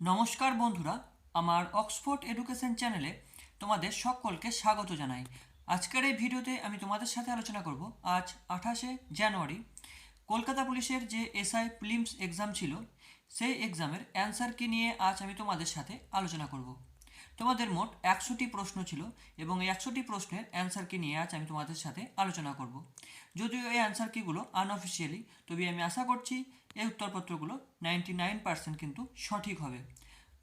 নমস্কার বন্ধুরা, আমার অক্সফোর্ড এডুকেশন চ্যানেলে তোমাদের সকলকে স্বাগত জানাই। আজকের এই ভিডিওতে আমি তোমাদের সাথে আলোচনা করব। আজ আঠাশে জানুয়ারি, কলকাতা পুলিশের যে এসআই প্রিলিমস এক্সাম ছিল, সেই এক্সামের অ্যান্সার কি নিয়ে আজ আমি তোমাদের সাথে আলোচনা করব। তোমাদের মোট একশোটি প্রশ্ন ছিল এবং এই একশোটি প্রশ্নের অ্যান্সার কি নিয়ে আজ আমি তোমাদের সাথে আলোচনা করব। যদিও এই অ্যান্সার কিগুলো আনঅফিসিয়ালি তবে আমি আশা করছি এই উত্তরপত্রগুলো নাইনটি নাইন পার্সেন্ট কিন্তু সঠিক হবে।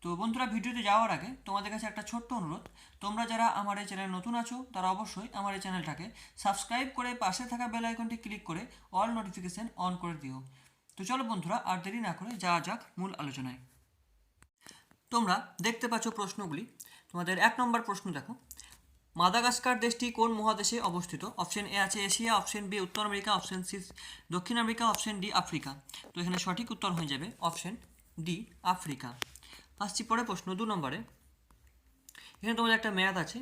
তো বন্ধুরা, ভিডিওতে যাওয়ার আগে তোমাদের কাছে একটা ছোট্ট অনুরোধ। তোমরা যারা আমার এই চ্যানেল নতুন আছো, তারা অবশ্যই আমার এই চ্যানেলটাকে সাবস্ক্রাইব করে পাশে থাকা বেল আইকনটি ক্লিক করে অল নোটিফিকেশন অন করে দিও। তো চলো বন্ধুরা, আর দেরি না করে যাওয়া যাক মূল আলোচনায়। তোমরা দেখতে পাচ্ছ প্রশ্নগুলি। তোমাদের এক নম্বর প্রশ্ন দেখো। মাদাগাস্কার দেশটি কোন মহাদেশে অবস্থিত? অপশন এ আছে এশিয়া, অপশন বি উত্তর আমেরিকা, অপশন সি দক্ষিণ আমেরিকা, অপশন ডি আফ্রিকা। তো এখানে সঠিক উত্তর হয়ে যাবে অপশন ডি আফ্রিকা। আসছি পরে প্রশ্ন, দু নম্বরে। এখানে তোমাদের একটা ম্যাথ আছে,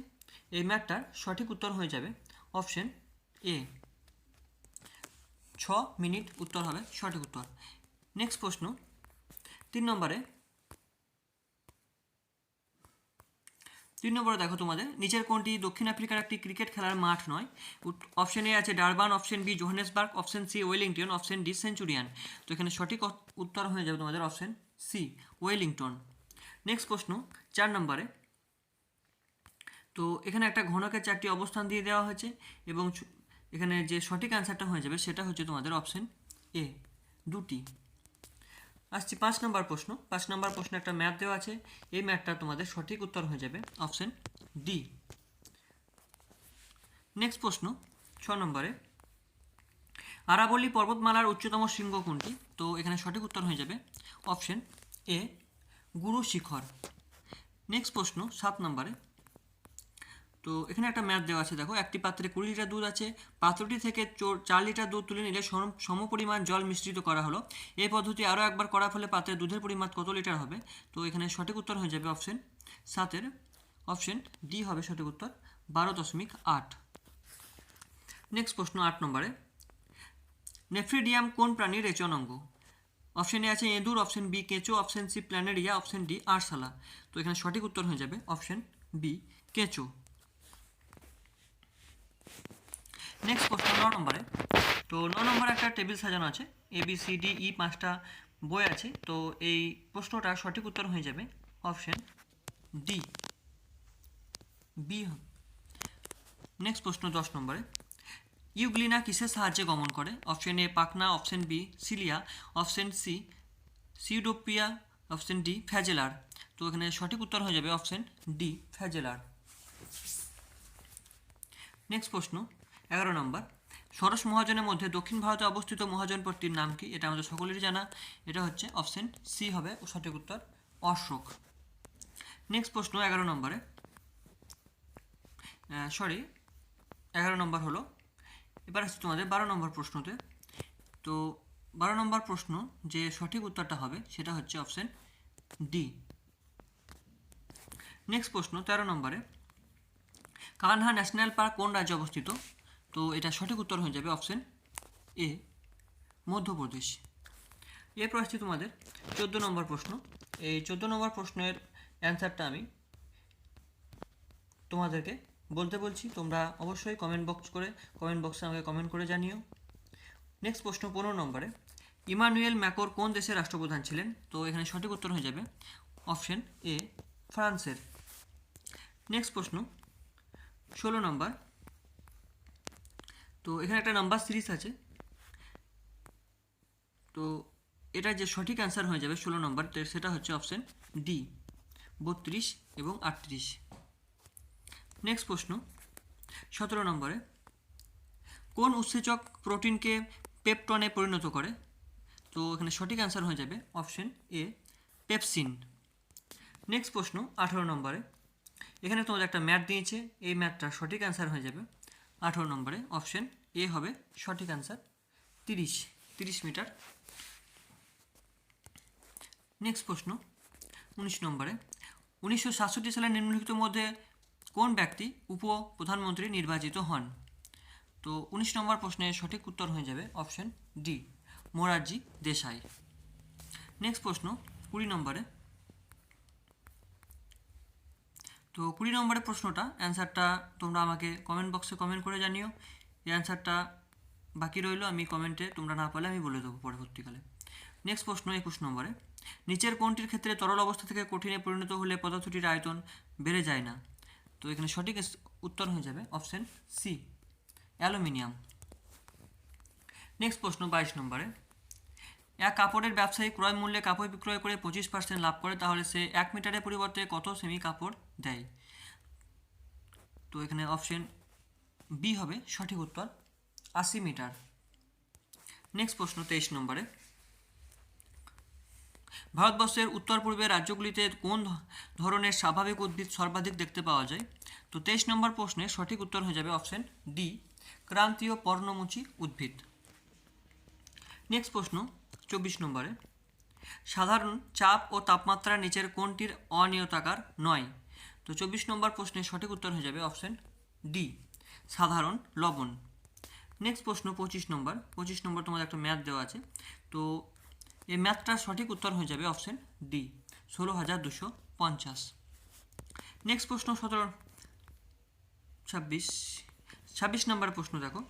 এই ম্যাথটার সঠিক উত্তর হয়ে যাবে অপশন এ। ছ মিনিট উত্তর হবে সঠিক উত্তর। নেক্সট প্রশ্ন, তিন নম্বরে তিন নম্বরে দেখো তোমাদের। নিচের কোনটি? দক্ষিণ আফ্রিকার একটি ক্রিকেট খেলার মাঠ নয়। অপশন এ আছে Durban option B Johannesburg option C Wellington option D Centurion. তো এখানে সঠিক উত্তর হয়ে যাবে তোমাদের অপশন সি ওয়েলিংটন। নেক্সট প্রশ্ন, চার নম্বরে। তো এখানে একটা ঘনকের চারটি অবস্থান দিয়ে দেওয়া হয়েছে এবং এখানে যে সঠিক অ্যান্সারটা হয়ে যাবে সেটা হচ্ছে তোমাদের অপশন এ দুটি। আসছি পাঁচ নম্বর প্রশ্ন। পাঁচ নম্বর প্রশ্নে একটা ম্যাথ দেওয়া আছে। এই ম্যাথটা তোমাদের সঠিক উত্তর হয়ে যাবে অপশন ডি। নেক্সট প্রশ্ন, ছ নম্বরে। আরাবল্লী পর্বতমালার উচ্চতম শৃঙ্গ কোনটি? তো এখানে সঠিক উত্তর হয়ে যাবে অপশন এ গুরু শিখর নেক্সট প্রশ্ন, সাত নম্বরে। তো এখানে একটা ম্যাথ দেওয়া আছে, দেখো, একটি পাত্রে কুড়ি লিটার দুধ আছে, পাত্রটি থেকে চার লিটার দুধ তুলে নিলে সম- সমপরিমাণ জল মিশ্রিত করা হলো। এই পদ্ধতি আরও একবার করার ফলে পাত্রে দুধের পরিমাণ কত লিটার হবে? তো এখানে সঠিক উত্তর হয়ে যাবে অপশন সাতের অপশন ডি হবে সঠিক উত্তর বারো দশমিক আট। নেক্সট প্রশ্ন আট নম্বরে। নেফ্রিডিয়াম কোন প্রাণীর রেচন অঙ্গ? অপশন এ আছে এঁদুর অপশন বি কেঁচো option C planaria option D আরসালা তো এখানে সঠিক উত্তর হয়ে যাবে অপশন বি কেঁচো। নেক্সট প্রশ্ন ন নম্বরে। তো ন নম্বরে একটা টেবিল সাজানো আছে। A B C D E পাঁচটা বই আছে। তো এই প্রশ্নটার সঠিক উত্তর হয়ে যাবে অপশন ডি বি নেক্সট প্রশ্ন দশ নম্বরে। ইউগ্লিনা কিসের সাহায্যে গমন করে? অপশন এ পাকনা। Option B cilia. Option C pseudopodia. Option D flagella. তো এখানে সঠিক উত্তর হয়ে যাবে অপশন ডি ফ্যাজেলার। নেক্সট প্রশ্ন। এগারো নম্বর। সরস মহাজনের মধ্যে দক্ষিণ ভারতে অবস্থিত মহাজনপট্টির নাম কি? এটা আমাদের সকলেরই জানা। এটা হচ্ছে অপশন সি হবে সঠিক উত্তর অশোক। নেক্সট প্রশ্ন এগারো নম্বরে। সরি এগারো নম্বর হলো, এবার আসছে তোমাদের বারো নম্বর প্রশ্নতে। তো বারো নম্বর প্রশ্ন যে সঠিক উত্তরটা হবে সেটা হচ্ছে অপশন ডি নেক্সট প্রশ্ন তেরো নম্বরে। কানহা ন্যাশনাল পার্ক কোন রাজ্যে অবস্থিত? তো এটা সঠিক উত্তর হয়ে যাবে অপশন এ, মধ্যপ্রদেশ। এরপর আসছে তোমাদের চোদ্দ নম্বর প্রশ্ন। এই চোদ্দ নম্বর প্রশ্নের অ্যান্সারটা আমি তোমাদেরকে বলতে বলছি। তোমরা অবশ্যই কমেন্ট বক্স করে কমেন্ট বক্সে আমাকে কমেন্ট করে জানিও। নেক্সট প্রশ্ন পনেরো নম্বরে। ইমানুয়েল ম্যাকোর কোন দেশের রাষ্ট্রপ্রধান ছিলেন? তো এখানে সঠিক উত্তর হয়ে যাবে অপশন এ, ফ্রান্সের। নেক্সট প্রশ্ন ষোলো নম্বর। তো এখানে একটা নাম্বার সিরিজ আছে। তো এটা যে সঠিক অ্যান্সার হয়ে যাবে ষোলো নম্বর তো সেটা হচ্ছে অপশন ডি বত্রিশ এবং আটত্রিশ। নেক্সট প্রশ্ন, সতেরো নম্বরে, কোন উৎসেচক প্রোটিনকে পেপটনে পরিণত করে? তো এখানে সঠিক অ্যান্সার হয়ে যাবে অপশন এ পেপসিন নেক্সট প্রশ্ন, আঠারো নম্বরে, এখানে তোমাদের একটা ম্যাথ দিয়েছে, এই ম্যাথটার সঠিক অ্যান্সার হয়ে যাবে। আঠারো নম্বরে অপশন এ হবে সঠিক অ্যান্সার তিরিশ তিরিশ মিটার। নেক্সট প্রশ্ন, উনিশ নম্বরে, উনিশশো সাতষট্টি সালের নিম্নলিখিত মধ্যে কোন ব্যক্তি উপ প্রধানমন্ত্রী নির্বাচিত হন? তো উনিশ নম্বর প্রশ্নের সঠিক উত্তর হয়ে যাবে option D Morarji Desai. Next প্রশ্ন, কুড়ি নম্বরে তো কুড়ি নম্বরের প্রশ্নটা, অ্যান্সারটা তোমরা আমাকে কমেন্ট বক্সে কমেন্ট করে জানিও। এই অ্যান্সারটা বাকি রইল, আমি কমেন্টে তোমরা না পারলে আমি বলে দেবো পরবর্তীকালে। নেক্সট প্রশ্ন একুশ নম্বরে। নিচের কোনটির ক্ষেত্রে তরল অবস্থা থেকে কঠিনে পরিণত হলে পদার্থটির আয়তন বেড়ে যায় না? তো এখানে সঠিক উত্তর হয়ে যাবে অপশন সি অ্যালুমিনিয়াম। নেক্সট প্রশ্ন বাইশ নম্বরে। এক কাপড়ের ব্যবসায়ী, ক্রয় মূল্যে কাপড় বিক্রয় করে পঁচিশ পার্সেন্ট লাভ করে, তাহলে সে এক মিটারের পরিবর্তে কত সেমি কাপড় দেয়? তো এখানে অপশন বি হবে, সঠিক উত্তর আশি মিটার নেক্সট প্রশ্ন তেইশ নম্বরে। ভারতবর্ষের উত্তর পূর্বের রাজ্যগুলিতে কোন ধরনের স্বাভাবিক উদ্ভিদ সর্বাধিক দেখতে পাওয়া যায়? তো তেইশ নম্বর প্রশ্নে সঠিক উত্তর হয়ে যাবে অপশন ডি ক্রান্তীয় পর্ণমোচী উদ্ভিদ। নেক্সট প্রশ্ন চব্বিশ নম্বরে। সাধারণ চাপ ও তাপমাত্রা নিচের কোনটির অনিয়তাকার? নয়। তো চব্বিশ নম্বর প্রশ্নের সঠিক উত্তর হয়ে যাবে অপশন ডি, সাধারণ লবণ। নেক্সট প্রশ্ন, পঁচিশ নম্বর। পঁচিশ নম্বর তোমাদের একটা ম্যাথ দেওয়া আছে। তো এই ম্যাথটার সঠিক উত্তর হয়ে যাবে অপশন ডি, ষোলো হাজার দুশো পঞ্চাশ। নেক্সট প্রশ্ন, সতেরো, ছাব্বিশ। ছাব্বিশ নম্বর প্রশ্ন দেখো।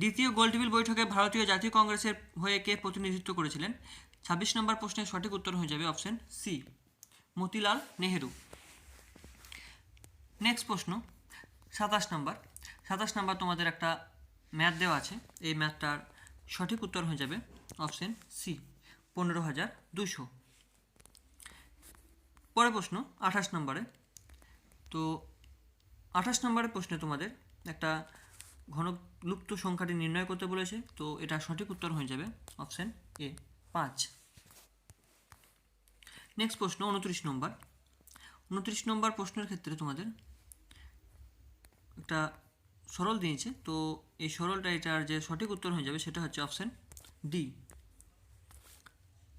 দ্বিতীয় গোলটেবিল বৈঠকে ভারতীয় জাতীয় কংগ্রেসের হয়ে কে প্রতিনিধিত্ব করেছিলেন? ছাব্বিশ নম্বর প্রশ্নের সঠিক উত্তর হয়ে যাবে option C Motilal Nehru. Next প্রশ্ন, সাতাশ নম্বর। সাতাশ নম্বর তোমাদের একটা ম্যাথ দেওয়া আছে। এই ম্যাথটার সঠিক উত্তর হয়ে যাবে অপশন সি পনেরো হাজার দুশো পরের প্রশ্ন, আঠাশ নম্বরে। তো আঠাশ নম্বরের প্রশ্নে তোমাদের একটা ঘনলুপ্ত সংখ্যাটি নির্ণয় করতে বলেছে, তো এটা সঠিক উত্তর হয়ে যাবে অপশান এ পাঁচ। নেক্সট প্রশ্ন, উনত্রিশ নম্বর। উনত্রিশ নম্বর প্রশ্নের ক্ষেত্রে তোমাদের একটা সরল দিয়েছে, তো এই সরলটা এটার যে সঠিক উত্তর হয়ে যাবে সেটা হচ্ছে অপশন ডি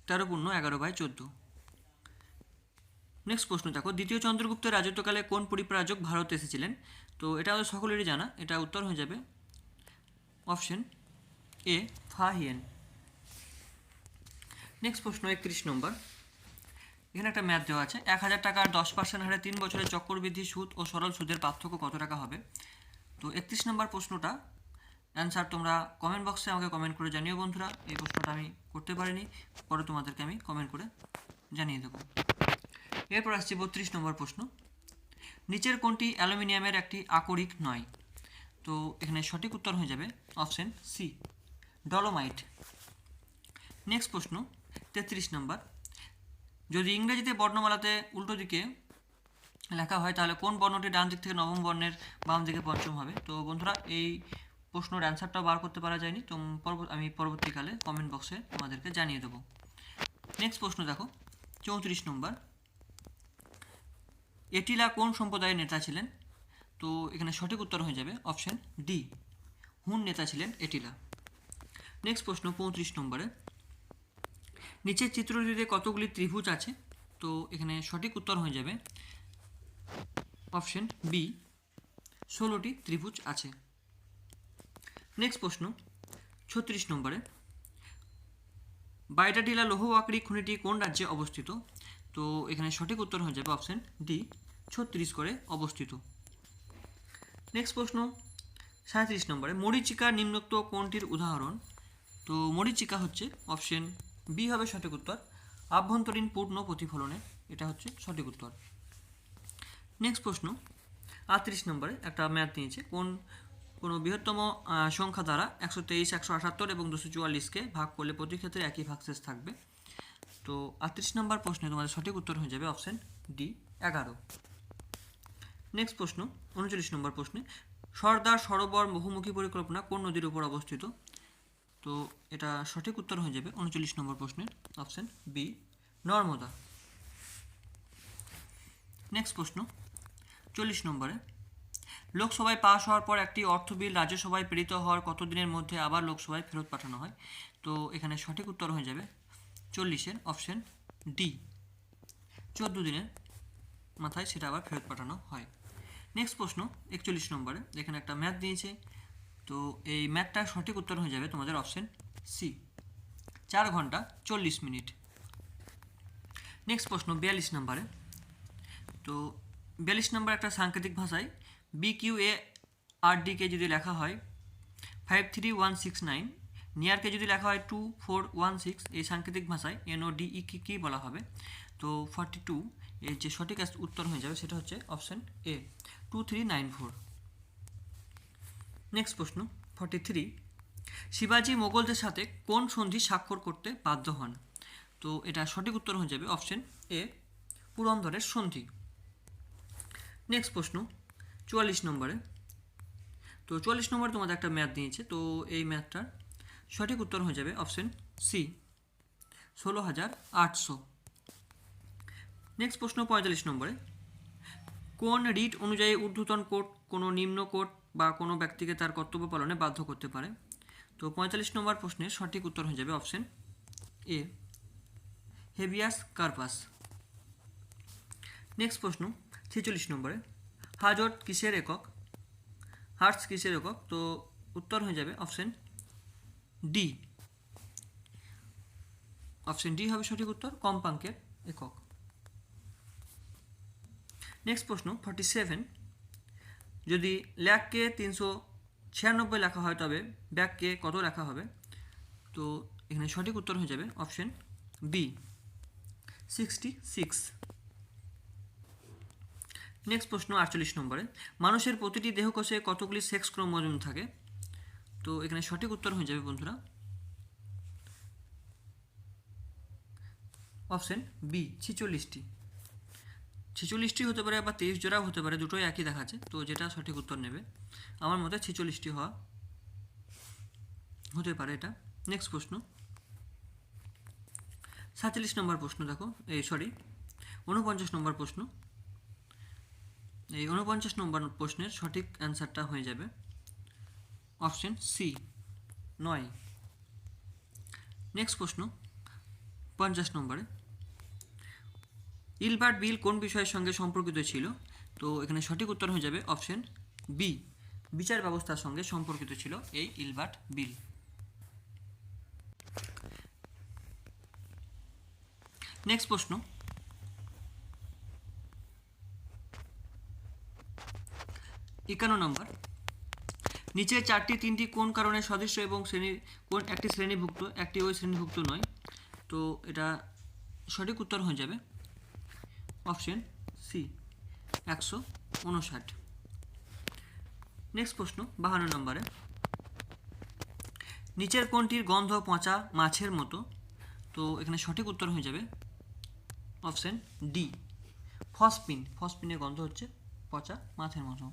তেরো পূর্ণ এগারো বাই চোদ্দ। নেক্সট প্রশ্ন, দেখো, দ্বিতীয় চন্দ্রগুপ্তের রাজত্বকালে কোন পরিপ্রাজক ভারত এসেছিলেন? তো এটা আমাদের সকলেরই জানা, এটা উত্তর হয়ে যাবে। অপশন এ ফাহিয়েন। নেক্সট প্রশ্ন, একত্রিশ নম্বর। এখানে একটা ম্যাথ দেওয়া আছে। এক হাজার টাকার দশ পার্সেন্ট হারে তিন বছরের চক্রবৃদ্ধি, সুদ ও সরল সুদের পার্থক্য কত টাকা হবে? তো একত্রিশ নম্বর প্রশ্নটা অ্যান্সার তোমরা কমেন্ট বক্সে আমাকে কমেন্ট করে জানিও বন্ধুরা। এই প্রশ্নটা আমি করতে পারিনি, পরে তোমাদেরকে আমি কমেন্ট করে জানিয়ে দেবো। এরপর আসছে বত্রিশ নম্বর প্রশ্ন। নিচের কোনটি অ্যালুমিনিয়ামের একটি আকরিক নয়? তো এখানে সঠিক উত্তর হয়ে যাবে অপশন সি, ডলোমাইট। নেক্সট প্রশ্ন, তেত্রিশ নম্বর। যদি ইংরেজিতে বর্ণমালাতে উল্টো দিকে লেখা হয়, তাহলে কোন বর্ণটি ডান দিক থেকে নবম বর্ণের বাম দিকে পঞ্চম হবে? তো বন্ধুরা, এই প্রশ্নের অ্যান্সারটাও বার করতে পারা যায়নি, তো আমি পরবর্তীকালে কমেন্ট বক্সে তোমাদেরকে জানিয়ে দেবো। নেক্সট প্রশ্ন দেখো, চৌত্রিশ নম্বর। এটিলা কোন সম্প্রদায়ের নেতা ছিলেন? তো এখানে সঠিক উত্তর হয়ে যাবে অপশান ডি। হুন নেতা ছিলেন এটিলা। নেক্সট প্রশ্ন, পঁয়ত্রিশ নম্বরে। নিচের চিত্রটিতে কতগুলি ত্রিভুজ আছে? তো এখানে সঠিক উত্তর হয়ে যাবে অপশন বি। ষোলোটি ত্রিভুজ আছে। নেক্সট প্রশ্ন, ছত্রিশ নম্বরে। বাইটাটিলা লৌহ আকরিক খনিটি কোন রাজ্যে অবস্থিত? তো এখানে সঠিক উত্তর হয়ে যাবে অপশন ডি। ছত্রিশগড়ে অবস্থিত। নেক্সট প্রশ্ন, সাঁত্রিশ নম্বরে, মরিচিকা নিম্নোক্ত কোনটির উদাহরণ? তো মরিচিকা হচ্ছে অপশন বি হবে সঠিক উত্তর, আভ্যন্তরীণ পূর্ণ প্রতিফলনের এটা হচ্ছে সঠিক উত্তর। নেক্সট প্রশ্ন, আটত্রিশ নম্বরে একটা ম্যাথ নিয়েছে, কোন, কোনো বৃহত্তম সংখ্যা দ্বারা একশো তেইশ, একশো আটাত্তর এবং দুশো চুয়াল্লিশকে ভাগ করলে প্রতি ক্ষেত্রে একই ভাগশেষ থাকবে? তো আটত্রিশ নম্বর প্রশ্নে তোমাদের সঠিক উত্তর হয়ে যাবে অপশন ডি এগারো। নেক্সট প্রশ্ন, উনচল্লিশ নম্বর প্রশ্নে, সর্দার সরোবর বহুমুখী পরিকল্পনা কোন নদীর উপর অবস্থিত? তো এটা সঠিক উত্তর হয়ে যাবে উনচল্লিশ নম্বর প্রশ্নের অপশন বি নর্মদা। নেক্সট প্রশ্ন, চল্লিশ নম্বরে, লোকসভায় পাশ হওয়ার পর একটি অর্থ বিল রাজ্যসভায় প্রেরিত হওয়ার কতদিনের মধ্যে আবার লোকসভায় ফেরত পাঠানো হয়? তো এখানে সঠিক উত্তর হয়ে যাবে চল্লিশের অপশন ডি চোদ্দ দিনের মাথায় সেটা আবার ফেরত পাঠানো হয়। নেক্সট প্রশ্ন, একচল্লিশ নম্বরে এখানে একটা ম্যাথ দিয়েছে। তো এই ম্যাথটার সঠিক উত্তর হয়ে যাবে তোমাদের অপশন সি চার ঘণ্টা চল্লিশ মিনিট। নেক্সট প্রশ্ন, বিয়াল্লিশ নম্বরে। তো বিয়াল্লিশ নম্বর একটা সাংকেতিক ভাষায় B Q A R D K যদি লেখা হয় five three one six nine নিয়ারকে যদি লেখা হয় টু ফোর ওয়ান সিক্স এই সাংকেতিক ভাষায় এনও ডিই কি কী বলা হবে? তো ফর্টি টু এর যে সঠিক উত্তর হয়ে যাবে সেটা হচ্ছে option A two three nine four next প্রশ্ন ফর্টি থ্রি শিবাজি মোগলদের সাথে কোন সন্ধি স্বাক্ষর করতে বাধ্য হন? তো এটা সঠিক উত্তর হয়ে যাবে অপশন এ পুরন্দরের সন্ধি। নেক্সট প্রশ্ন, চুয়াল্লিশ নম্বরে। তো চুয়াল্লিশ নম্বরে তোমাদের একটা ম্যাথ দিয়েছে, তো এই ম্যাথটার সঠিক উত্তর হয়ে যাবে অপশন সি ষোলো হাজার আটশো। নেক্সট প্রশ্ন, পঁয়তাল্লিশ নম্বরে। কোন রিট অনুযায়ী ঊর্ধ্বতন কোর্ট কোনো নিম্ন কোর্ট বা কোনো ব্যক্তিকে তার কর্তব্য পালনে বাধ্য করতে পারে? তো পঁয়তাল্লিশ নম্বর প্রশ্নের সঠিক উত্তর হয়ে যাবে অপশন এ, হেভিয়াস কার্পাস। নেক্সট প্রশ্ন, ছেচল্লিশ নম্বরে, হাজট কিসের একক? হার্টস কিসের একক? তো উত্তর হয়ে যাবে অপশন ডি। অপশন ডি হবে সঠিক উত্তর, কম্পাঙ্কের একক। নেক্সট প্রশ্ন ফর্টি সেভেন যদি ল্যাককে তিনশো ছিয়ানব্বই লেখা হয় তবে ব্যাককে কত লেখা হবে? তো এখানে সঠিক উত্তর হয়ে যাবে option B sixty six next প্রশ্ন, আটচল্লিশ নম্বরে, মানুষের প্রতিটি দেহকোষে কতগুলি সেক্স ক্রোমোজোম থাকে? তো এখানে সঠিক উত্তর হয়ে যাবে বন্ধুরা। Option B ছিচল্লিশটি। ছেচল্লিশটি হতে পারে বা তেইশ জোড়াও হতে পারে, দুটোই একই দেখাচ্ছে, তো যেটা সঠিক উত্তর নেবে। আমার মতে ছেচল্লিশটি হওয়া হতে পারে এটা। নেক্সট প্রশ্ন। সাতচল্লিশ নম্বর প্রশ্ন দেখো। এই সরি উনপঞ্চাশ নম্বর প্রশ্ন। এই উনপঞ্চাশ নম্বর প্রশ্নের সঠিক অ্যান্সারটা হয়ে যাবে অপশন সি, নয়। নেক্সট প্রশ্ন, পঞ্চাশ নম্বরে। ইলবার্ট বিল কোন বিষয়ের সঙ্গে সম্পর্কিত ছিল? তো এখানে সঠিক উত্তর হয়ে যাবে অপশন বি। বিচার ব্যবস্থার সঙ্গে সম্পর্কিত ছিল এই ইলবার্ট বিল। নেক্সট প্রশ্ন। একান্ন নম্বর। নিচে চারটি তিনটি কোন কারণে সদস্য এবং শ্রেণি, কোন একটি শ্রেণীভুক্ত, একটি ওই শ্রেণীভুক্ত নয়? তো এটা সঠিক উত্তর হয়ে যাবে। অপশন সি, একশো উনষাট। নেক্সট প্রশ্ন, বাহান্ন নম্বরে। নিচের কোনটির গন্ধ পচা মাছের মতো? তো এখানে সঠিক উত্তর হয়ে যাবে অপশন ডি ফসপিন ফসপিনের গন্ধ হচ্ছে পচা মাছের মতো।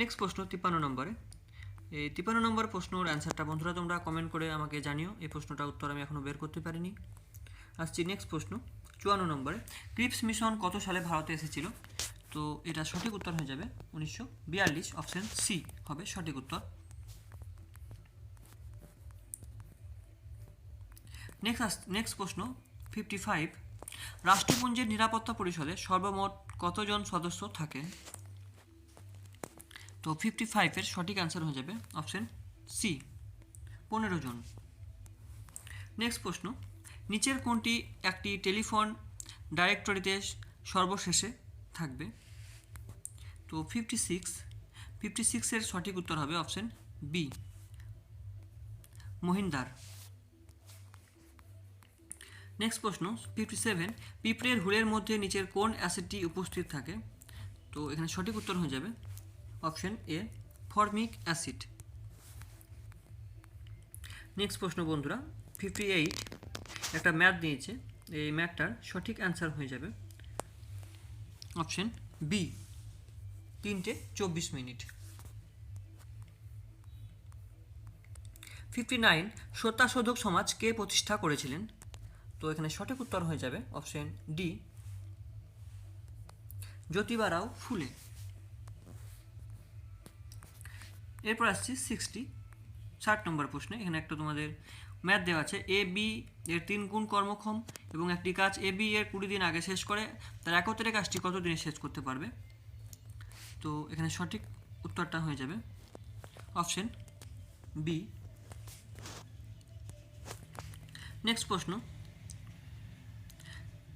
নেক্সট প্রশ্ন, তিপ্পান্ন নম্বরে। এই তিপ্পান্ন নম্বর প্রশ্নর অ্যান্সারটা বন্ধুরা তোমরা কমেন্ট করে আমাকে জানিও। এই প্রশ্নটার উত্তর আমি এখনও বের করতে পারিনি। আসছি নেক্সট প্রশ্ন। চুয়ান্ন নম্বরে। ক্রিপস মিশন কত সালে ভারতে এসেছিল? তো এটা সঠিক উত্তর হয়ে যাবে উনিশশো বিয়াল্লিশ, অপশন সি হবে সঠিক উত্তর। নেক্সট নেক্সট প্রশ্ন ফিফটি ফাইভ রাষ্ট্রপুঞ্জের নিরাপত্তা পরিষদে সর্বমোট কতজন সদস্য থাকেন তো ফিফটি ফাইভের সঠিক অ্যান্সার হয়ে যাবে অপশন সি পনেরো জন। নেক্সট প্রশ্ন নিচের কোনটি একটি টেলিফোন ডাইরেক্টরিতে সর্বশেষে থাকবে। তো ফিফটি সিক্স ফিফটি সিক্সের সঠিক উত্তর হবে অপশন বি মহিন্দার। নেক্সট প্রশ্ন ফিফটি সেভেন পিঁপড়ের হুলের মধ্যে নিচের কোন অ্যাসিডটি উপস্থিত থাকে। তো এখানে সঠিক উত্তর হয়ে যাবে option A formic acid next প্রশ্ন বন্ধুরা ফিফটি এইট একটা ম্যাথ দিয়েছে, এই ম্যাথটার সঠিক অ্যান্সার হয়ে যাবে অপশন বি, তিনটে চব্বিশ মিনিট। ফিফটি নাইন সত্যাশোধক সমাজ কে প্রতিষ্ঠা করেছিলেন? তো এখানে সঠিক উত্তর হয়ে যাবে অপশন ডি জ্যোতিবারাও ফুলে। এরপর আসছি সিক্সটি ষাট নম্বর প্রশ্নে। এখানে একটা তোমাদের ম্যাথ দেওয়া আছে। এ, বি এর তিন গুণ কর্মক্ষম এবং একটি কাজ এ, বি এর কুড়ি দিন আগে শেষ করে, তার একত্রে কাজটি কত দিনে শেষ করতে পারবে? তো এখানে সঠিক উত্তরটা হয়ে যাবে। Option B. নেক্সট প্রশ্ন।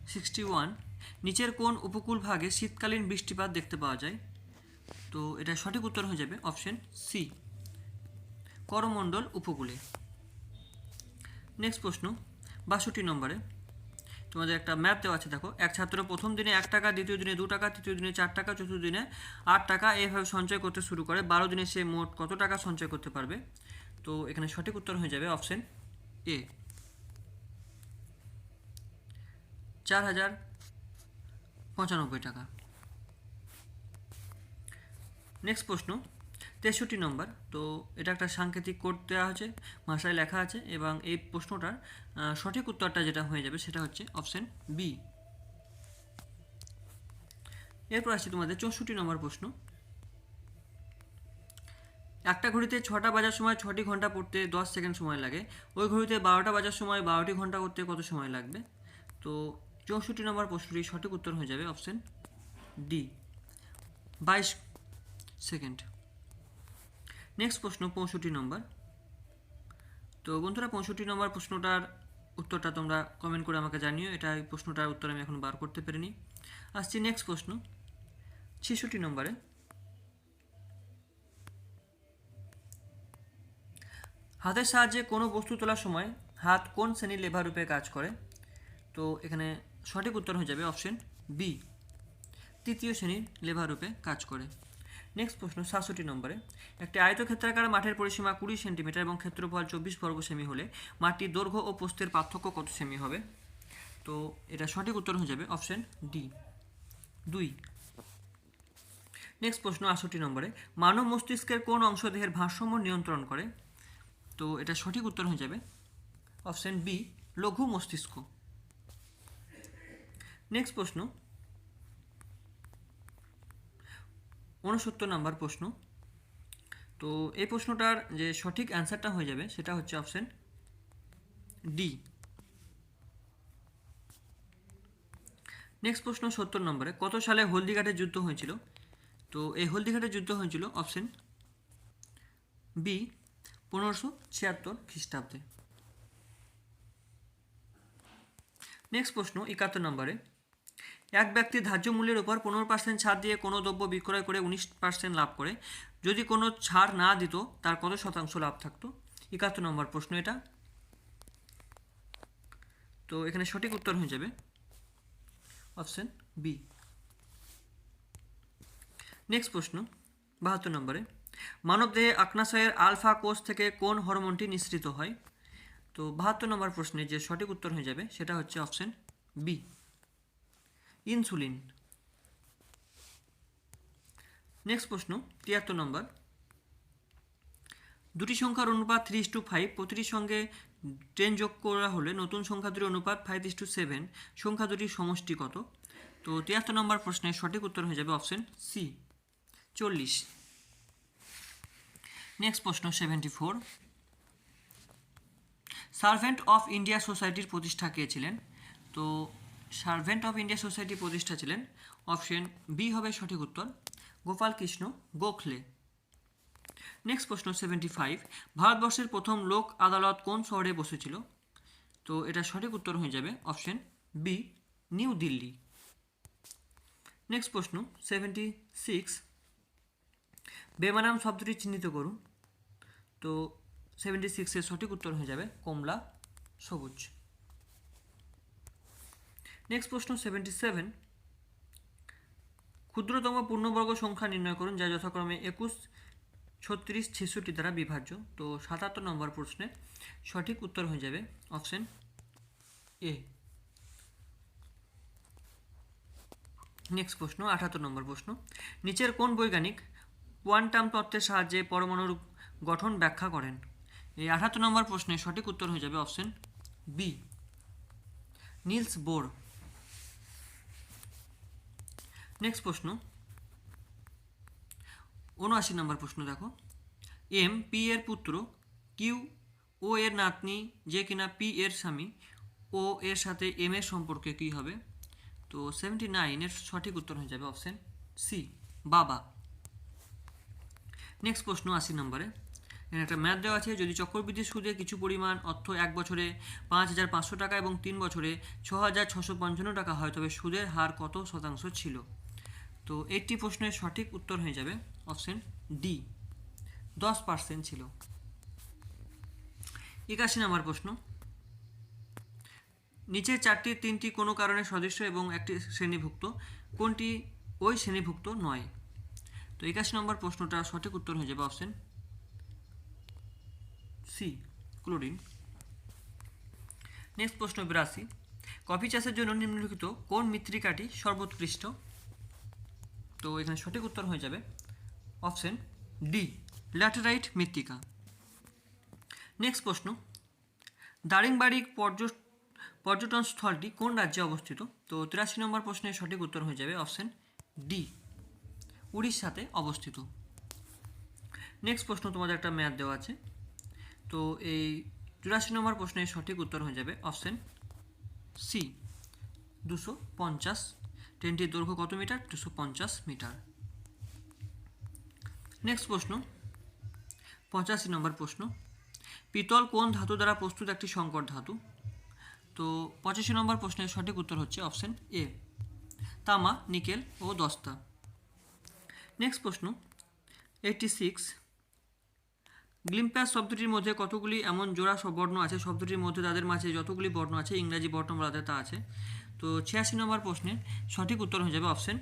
সিক্সটি ওয়ান, নিচের কোন উপকূল ভাগে শীতকালীন বৃষ্টিপাত দেখতে পাওয়া যায়? তো এটা সঠিক উত্তর হয়ে যাবে। অপশন সি, করমণ্ডল উপকূলে। নেক্সট প্রশ্ন, বাষট্টি নম্বরে। তোমাদের একটা ম্যাপ দেওয়া আছে, দেখো। এক ছাত্র প্রথম দিনে এক টাকা, দ্বিতীয় দিনে দু টাকা, তৃতীয় দিনে চার টাকা, চতুর্থ দিনে আট টাকা এইভাবে সঞ্চয় করতে শুরু করে। বারো দিনে সে মোট কত টাকা সঞ্চয় করতে পারবে? তো এখানে সঠিক উত্তর হয়ে যাবে অপশন এ চার হাজার পঁচানব্বই টাকা। নেক্সট প্রশ্ন তেষট্টি নম্বর। তো এটা একটা সাংকেতিক কোড দেওয়া আছে ভাষায় লেখা আছে এবং এই প্রশ্নটার সঠিক উত্তরটা যেটা হয়ে যাবে সেটা হচ্ছে অপশন বি। এরপর আসছে তোমাদের চৌষট্টি নম্বর প্রশ্ন। একটা ঘড়িতে ছটা বাজার সময় ছটি ঘণ্টা পড়তে দশ সেকেন্ড সময় লাগে। ওই ঘড়িতে বারোটা বাজার সময় বারোটি ঘণ্টা করতে কত সময় লাগবে? তো চৌষট্টি নম্বর প্রশ্নটির সঠিক উত্তর হয়ে যাবে অপশন ডি। বাইশ সেকেন্ড। নেক্সট প্রশ্ন, পঁয়ষট্টি নম্বর। তো বন্ধুরা, পঁয়ষট্টি নম্বর প্রশ্নটার উত্তরটা তোমরা কমেন্ট করে আমাকে জানিও। এটা এই প্রশ্নটার উত্তর আমি এখন বার করতে পারিনি। আসছি নেক্সট প্রশ্ন, ছেষট্টি নম্বরে। হাতের সাহায্যে কোনো বস্তু তোলার সময় হাত কোন শ্রেণির লেভার রূপে কাজ করে? তো এখানে সঠিক উত্তর হয়ে যাবে অপশন বি, তৃতীয় শ্রেণির লেভার রূপে কাজ করে। নেক্সট প্রশ্ন, সাতষট্টি নম্বরে। একটি আয়তক্ষেত্রাকার মাঠের পরিসীমা কুড়ি সেন্টিমিটার এবং ক্ষেত্রফল চব্বিশ বর্গ সেমি হলে মাঠটির দৈর্ঘ্য ও প্রস্থের পার্থক্য কত সেমি হবে? তো এটা সঠিক উত্তর হয়ে যাবে অপশন ডি। দুই। নেক্সট প্রশ্ন, আটষট্টি নম্বরে। মানব মস্তিষ্কের কোন অংশ দেহের ভারসাম্য নিয়ন্ত্রণ করে? তো এটা সঠিক উত্তর হয়ে যাবে অপশন বি, লঘু মস্তিষ্ক। নেক্সট প্রশ্ন উনসত্তর নম্বর প্রশ্ন। তো এই প্রশ্নটার যে সঠিক অ্যান্সারটা হয়ে যাবে, সেটা হচ্ছে অপশন ডি। নেক্সট প্রশ্ন সত্তর নম্বরে, কত সালে হলদিঘাটের যুদ্ধ হয়েছিল? তো এই হলদিঘাটের যুদ্ধ হয়েছিল অপশন বি, পনেরোশো ছিয়াত্তর খ্রিস্টাব্দে। নেক্সট প্রশ্ন একাত্তর নম্বরে এক ব্যক্তি ধার্য মূল্যের উপর পনেরো পার্সেন্ট ছাড় দিয়ে কোনো দ্রব্য বিক্রয় করে উনিশ পার্সেন্ট লাভ করে। যদি কোনো ছাড় না দিত, তার কত শতাংশ লাভ থাকতো? একাত্তর নম্বর প্রশ্ন এটা। তো এখানে সঠিক উত্তর হয়ে যাবে। অপশন বি নেক্সট প্রশ্ন, বাহাত্তর নম্বরে। মানবদেহে আকনাশয়ের আলফা কোষ থেকে কোন হরমোনটি নিঃসৃত হয়? তো বাহাত্তর নম্বর প্রশ্নে যে সঠিক উত্তর হয়ে যাবে, সেটা হচ্ছে অপশন বি ইনসুলিন। নেক্সট প্রশ্ন, তিয়াত্তর নম্বর। দুটি সংখ্যার অনুপাত থ্রি টু ফাইভ প্রতিটির সঙ্গে টেন যোগ করা হলে নতুন সংখ্যা দুটির অনুপাত ফাইভ ইস টু সেভেন সংখ্যা দুটির সমষ্টি কত? তো তিয়াত্তর নম্বর প্রশ্নের সঠিক উত্তর হয়ে যাবে অপশন সি চল্লিশ। নেক্সট প্রশ্ন seventy four servant of India সোসাইটির প্রতিষ্ঠা কে ছিলেন? তো সার্ভেন্ট অফ ইন্ডিয়া সোসাইটি প্রতিষ্ঠা ছিলেন। অপশন বি হবে সঠিক উত্তর, গোপাল কৃষ্ণ গোখলে। নেক্সট প্রশ্ন সেভেন্টি ফাইভ ভারতবর্ষের প্রথম লোক আদালত কোন শহরে বসেছিল? তো এটা সঠিক উত্তর হয়ে যাবে option B, New Delhi. Next প্রশ্ন সেভেন্টি সিক্স বেমানাম শব্দটি চিহ্নিত করুন। তো সেভেন্টি সিক্সের সঠিক উত্তর হয়ে যাবে কমলা সবুজ। নেক্সট প্রশ্ন সেভেন্টি সেভেন ক্ষুদ্রতম পূর্ণবর্গ সংখ্যা নির্ণয় করুন, যা যথাক্রমে একুশ, ছত্রিশ, ছেষট্টি দ্বারা বিভাজ্য। তো সাতাত্তর নম্বর প্রশ্নে সঠিক উত্তর হয়ে যাবে অপশন এ নেক্সট প্রশ্ন, আঠাত্তর নম্বর প্রশ্ন। নিচের কোন বৈজ্ঞানিক কোয়ান্টাম তত্ত্বের সাহায্যে পরমাণুর গঠন ব্যাখ্যা করেন? এই আঠাত্তর নম্বর প্রশ্নের সঠিক উত্তর হয়ে যাবে option B Niels Bohr next প্রশ্ন। উনআশি নম্বর প্রশ্ন দেখো। এম পি এর পুত্র কিউ ও এর নাতনি, যে কিনা পি এর স্বামী ও এর সাথে এম এর সম্পর্কে কী হবে? তো সেভেন্টি নাইনের সঠিক উত্তর হয়ে যাবে অপশন সি বাবা। নেক্সট প্রশ্ন আশি নম্বরে। এখানে একটা ম্যাথ দেওয়া আছে, যদি চক্রবৃদ্ধি সুদে কিছু পরিমাণ অর্থ এক বছরে পাঁচ হাজার পাঁচশো টাকা এবং তিন বছরে ছ হাজার ছশো পঞ্চান্ন টাকা হয়, তবে সুদের হার কত শতাংশ ছিল? তো এইটি প্রশ্নের সঠিক উত্তর হয়ে যাবে অপশন ডি দশ পার্সেন্ট ছিল। একাশি নম্বর প্রশ্ন। নিচের চারটি তিনটি কোনো কারণে সদস্য এবং একটি শ্রেণীভুক্ত, কোনটি ওই শ্রেণীভুক্ত নয়? তো একাশি নম্বর প্রশ্নটা সঠিক উত্তর হয়ে যাবে অপশন সি ক্লোরিন। নেক্সট প্রশ্ন বিরাশি। কফি চাষের জন্য নিম্নলিখিত কোন মৃত্তিকাটি সর্বোৎকৃষ্ট? তো এখানে সঠিক উত্তর হয়ে যাবে অপশন ডি ল্যাটেরাইট মৃত্তিকা। নেক্সট প্রশ্ন, দারিংবাড়ি পর্য, পর্যটন স্থলটি কোন রাজ্যে অবস্থিত? তো তিরাশি নম্বর প্রশ্নের সঠিক উত্তর হয়ে যাবে অপশন ডি উড়িষ্যাতে অবস্থিত। নেক্সট প্রশ্ন, তোমাদের একটা ম্যাথ দেওয়া আছে। তো এই চুরাশি নম্বর প্রশ্নের সঠিক উত্তর হয়ে যাবে অপশন সি দুশো পঞ্চাশ ট্রেনটির দৈর্ঘ্য কত মিটার? দুশো পঞ্চাশ মিটার। নেক্সট প্রশ্ন। পঁচাশি নম্বর প্রশ্ন। পিতল কোন ধাতু দ্বারা প্রস্তুত একটি সংকর ধাতু? তো পঁচাশি নম্বর প্রশ্নের সঠিক উত্তর হচ্ছে অপশন এ, তামা, নিকেল ও দস্তা। নেক্সট প্রশ্ন। এইটটি সিক্স গ্লিম্প্যাস শব্দটির মধ্যে কতগুলি এমন জোড়া বর্ণ আছে? শব্দটির মধ্যে তাদের মাঝে যতগুলি বর্ণ আছে? ইংরাজি বর্ণমালাতে তা আছে। তো ছিয়াশি নম্বর প্রশ্নের সঠিক উত্তর হয়ে যাবে অপশন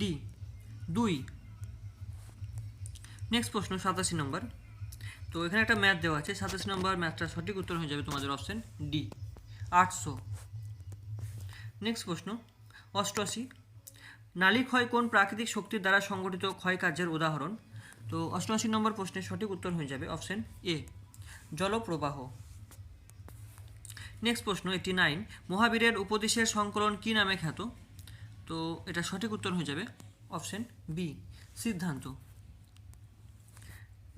ডি দুই। নেক্সট প্রশ্ন, সাতাশি নম্বর। তো এখানে একটা ম্যাথ দেওয়া আছে, সাতাশি নম্বর ম্যাথটার সঠিক উত্তর হয়ে যাবে তোমাদের অপশন ডি আটশো। নেক্সট প্রশ্ন, অষ্টআশি। নালী ক্ষয় কোন প্রাকৃতিক শক্তির দ্বারা সংগঠিত ক্ষয় কার্যের উদাহরণ? তো অষ্টআশি নম্বর প্রশ্নের সঠিক উত্তর হয়ে যাবে অপশন এ জলপ্রবাহ। নেক্সট প্রশ্ন এইটি নাইন মহাবীরের উপদেশের সংকলন কি নামে খ্যাত? তো এটা সঠিক উত্তর হয়ে যাবে অপশন বি সিদ্ধান্ত।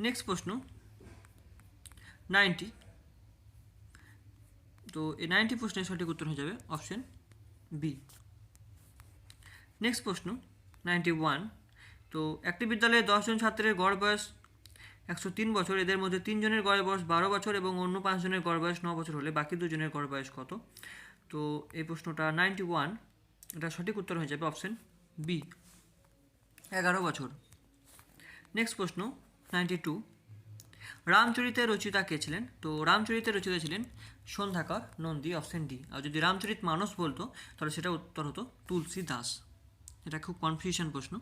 নেক্সট প্রশ্ন নাইনটি তো এই নাইনটি প্রশ্নের সঠিক উত্তর হয়ে যাবে অপশন বি নেক্সট প্রশ্ন নাইনটি ওয়ান তো একটি বিদ্যালয়ে দশজন ছাত্রের গড় বয়স একশো তিন বছর, এদের মধ্যে তিনজনের গড় বয়স বারো বছর এবং অন্য পাঁচজনের গড় বয়স ন বছর হলে বাকি দুজনের গড় বয়স কত? তো এই প্রশ্নটা নাইনটি ওয়ান এটা সঠিক উত্তর হয়ে যাবে অপশন বি এগারো বছর। নেক্সট প্রশ্ন নাইনটি টু রামচরিতে রচিতা কে ছিলেন? তো রামচরিতে রচিতা ছিলেন সন্ধ্যাকর নন্দী অপশন ডি আর যদি রামচরিত মানস বলতো, তাহলে সেটা উত্তর হতো তুলসী দাস। এটা খুব কনফিউশন প্রশ্ন।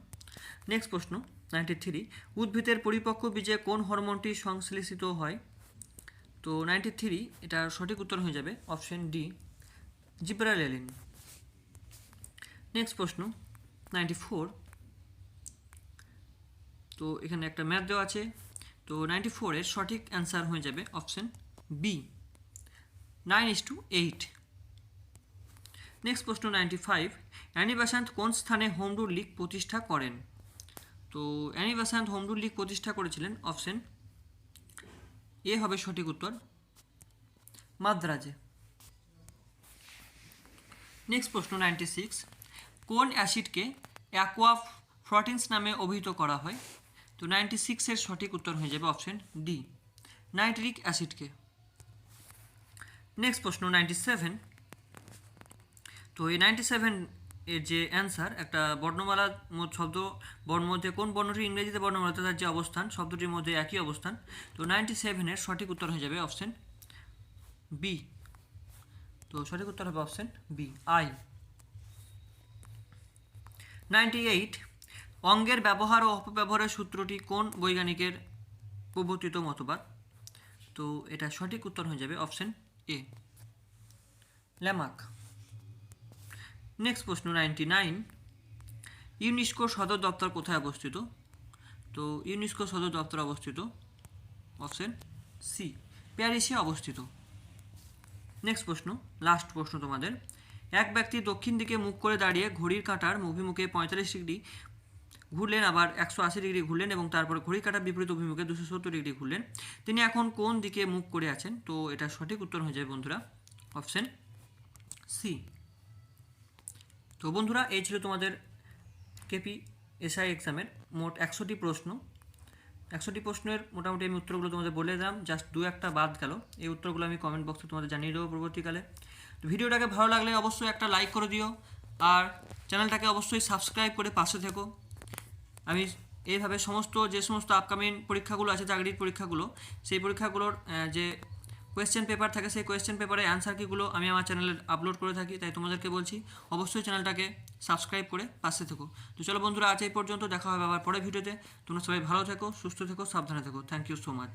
নেক্সট প্রশ্ন নাইনটি থ্রি, উদ্ভিদের পরিপক্ক বীজে কোন হরমোনটি সংশ্লেষিত হয়? তো নাইনটি থ্রি, এটা সঠিক উত্তর হয়ে যাবে অপশন ডি, জিব্রালেলিন। নেক্সট প্রশ্ন, নাইনটি ফোর। তো এখানে একটা ম্যাথ দেওয়া আছে। তো নাইনটি ফোরের সঠিক অ্যান্সার হয়ে যাবে option B, nine is two eight. Next প্রশ্ন, নাইনটি ফাইভ অ্যানি বাসান্ত কোন স্থানে হোম রুল লিগ প্রতিষ্ঠা করেন? তো অ্যানি বাসান্ত রুল লিগ প্রতিষ্ঠা করেছিলেন অপশন এ হবে সঠিক উত্তর। মাদ্রাজে। নেক্সট প্রশ্ন নাইনটি সিক্স কোন অ্যাসিডকে অ্যাকোয়া ফ্রটিন্স নামে অভিহিত করা হয়? তো নাইনটি সিক্সের সঠিক উত্তর হয়ে যাবে অপশন ডি, নাইট্রিক অ্যাসিডকে। নেক্সট প্রশ্ন নাইনটি সেভেন তো এই নাইনটি সেভেন এর যে অ্যান্সার একটা বর্ণমালা শব্দ, বর্ণ মধ্যে কোন বর্ণটি ইংরেজিতে বর্ণমালাতে তার যে অবস্থান, শব্দটির মধ্যে একই অবস্থান। তো নাইনটি সেভেনের সঠিক উত্তর হয়ে যাবে অপশন বি তো সঠিক উত্তর হবে option B eye ninety eight অঙ্গের ব্যবহার ও অপব্যবহারের সূত্রটি কোন বৈজ্ঞানিকের প্রবর্তিত মতবাদ? তো এটা সঠিক উত্তর হয়ে যাবে অপশন এ ল্যামাক নেক্সট প্রশ্ন নাইনটি নাইন ইউনেস্কোর সদর দপ্তর কোথায় অবস্থিত? তো ইউনেস্কো সদর দপ্তর অবস্থিত অপশন সি প্যারিসে অবস্থিত। নেক্সট প্রশ্ন লাস্ট প্রশ্ন তোমাদের। এক ব্যক্তি দক্ষিণ দিকে মুখ করে দাঁড়িয়ে ঘড়ির কাঁটার অভিমুখে পঁয়তাল্লিশ ডিগ্রি ঘুরলেন, আবার একশো আশি ডিগ্রি ঘুরলেন এবং তারপরে ঘড়ির কাঁটার বিপরীত অভিমুখে দুশো সত্তর ডিগ্রি ঘুরলেন। তিনি এখন কোন দিকে মুখ করে আছেন? তো, এটা সঠিক উত্তর হয়ে যাবে বন্ধুরা। অপশন সি তো বন্ধুরা, এই ছিল তোমাদের কেপি এসআই এক্সামের মোট একশোটি প্রশ্ন। একশোটি প্রশ্নের মোটামুটি আমি উত্তরগুলো তোমাদের বলে দিলাম। জাস্ট দু একটা বাদ গেল। এই উত্তরগুলো আমি কমেন্ট বক্সে তোমাদের জানিয়ে দেবো পরবর্তীকালে। ভিডিওটাকে ভালো লাগলে অবশ্যই একটা লাইক করে দিও। আর চ্যানেলটাকে অবশ্যই সাবস্ক্রাইব করে পাশে থেকো। আমি এইভাবে সমস্ত, যে সমস্ত আপকামিং পরীক্ষাগুলো আছে, চাকরির পরীক্ষাগুলো, সেই পরীক্ষাগুলোর যে কোয়েশ্চেন পেপার থাকে, সেই কোয়েশ্চেন পেপারে অ্যান্সার কিগুলো আমি আমার চ্যানেলে আপলোড করে থাকি, তাই তোমাদেরকে বলছি, অবশ্যই চ্যানেলটাকে সাবস্ক্রাইব করে পাশে থেকো। তো চলো বন্ধুরা, আজ এই পর্যন্ত, দেখা হবে আবার পরে ভিডিওতে তোমরা সবাই ভালো থেকো, সুস্থ থেকো, সাবধানে থেকো। Thank you so much